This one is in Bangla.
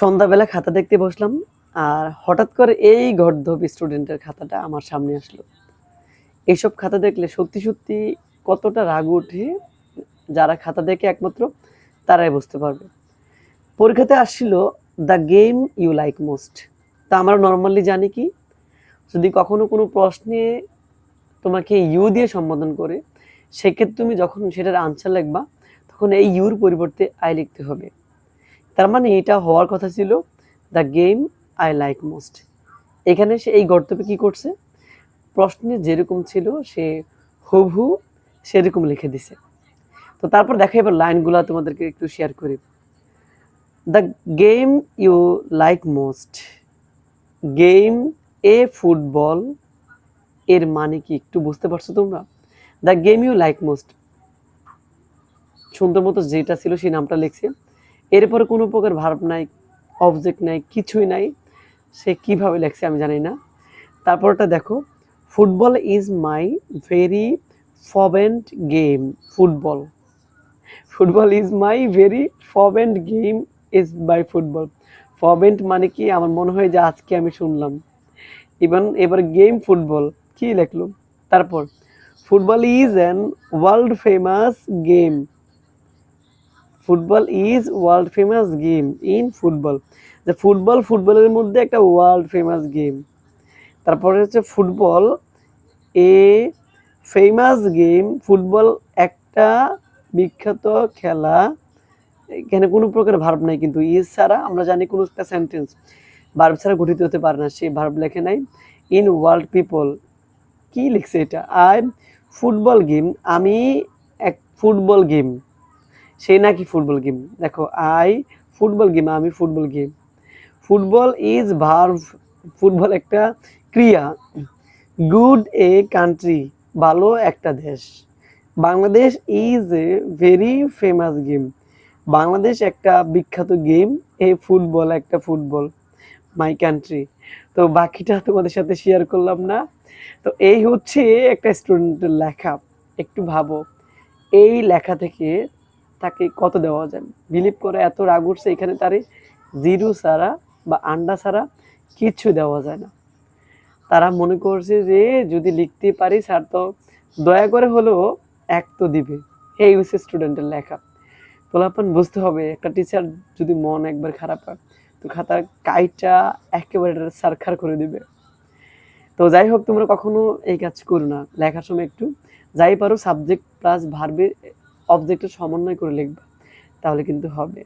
সন্ধ্যাবেলা খাতা দেখতে বসলাম, আর হঠাৎ করে এই গর্ধব স্টুডেন্টের খাতাটা আমার সামনে আসলো। এইসব খাতা দেখলে সত্যি সত্যি কতটা রাগ ওঠে, যারা খাতা দেখে একমাত্র তারাই বুঝতে পারবে। পরীক্ষাতে আসছিল the game you like most তা আমরা নর্মালি জানি কি, যদি কখনো কোনো প্রশ্নে তোমাকে ইউ দিয়ে সম্বোধন করে, সেক্ষেত্রে তুমি যখন সেটার আনসার লিখবা, তখন এই ইউর পরিবর্তে আই লিখতে হবে। তার মানে এটা হওয়ার কথা ছিল the game I like most এখানে সে এই গর্তব্যে কি করছে? প্রশ্নে যেরকম ছিল, সে হুবহু সেরকম লিখে দিছে। তো তারপর দেখা এবার লাইনগুলো তোমাদেরকে একটু শেয়ার করি। The game you like most game A football এর মানে কি একটু বুঝতে পারছ তোমরা? The game you like most সুন্দর মতো যেটা ছিল সেই নামটা লিখছে। এরপরে কোনো প্রকার ভার্ব নাই অবজেক্ট নাই, কিছুই নাই। সে কীভাবে লেখছে আমি জানি না। তারপরটা দেখো football is my very favourite game football football is my very favourite game is by football favourite মানে কি? আমার মনে হয় যে আজকে আমি শুনলাম। ইভেন এবার গেম ফুটবল কি লেখলো? তারপর football is an world famous game football is world famous game in football যে ফুটবল ফুটবলের মধ্যে একটা ওয়ার্ল্ড ফেমাস গেম তারপরে হচ্ছে football a famous game football একটা বিখ্যাত খেলা। এখানে কোনো প্রকার ভার্ব নাই কিন্তু ইজ ছাড়া আমরা জানি কোনো একটা সেন্টেন্স ভার্ব ছাড়া গঠিত হতে পারে না, সে ভার্ব লেখে নাই। ইন ওয়ার্ল্ড পিপল কি লিখছে এটা? আই ফুটবল গেম আমি এক ফুটবল গেম সে নাকি ফুটবল গেম? দেখো আই ফুটবল গেম, আমি football game. Football is verb football একটা ক্রিয়া। গুড এ কান্ট্রি ভালো একটা দেশ। Bangladesh is a very famous game Bangladesh একটা বিখ্যাত গেম এ ফুটবল একটা ফুটবল মাই কান্ট্রি তো বাকিটা তোমাদের সাথে শেয়ার করলাম না। তো এই হচ্ছে একটা স্টুডেন্টের লেখা। একটু ভাবো। এই লেখা থেকে তাকে কত দেওয়া যায়? বিলিভ করে এত রাগ উঠছে, এখানে তারে জিরো ছাড়া বা আন্ডা ছাড়া কিচ্ছু দেওয়া যায় না। তারা মনে করছে যে, যদি লিখতে পারি স্যার, তো দয়া করে হলেও এক তো দিবে। এই হচ্ছে স্টুডেন্টের লেখা। পোলাপান বুঝতে হবে, একটা টিচার যদি মন একবার খারাপ হয়, তো খাতার কাইটা একেবারে সারখার করে দিবে। তো যাই হোক, তোমরা কখনো এই কাজ করো না। লেখার সময় একটু যাই পারো সাবজেক্ট প্লাস ভার্বের অবজেক্টের সমন্বয় করে লিখবা তাহলে কিন্তু হবে।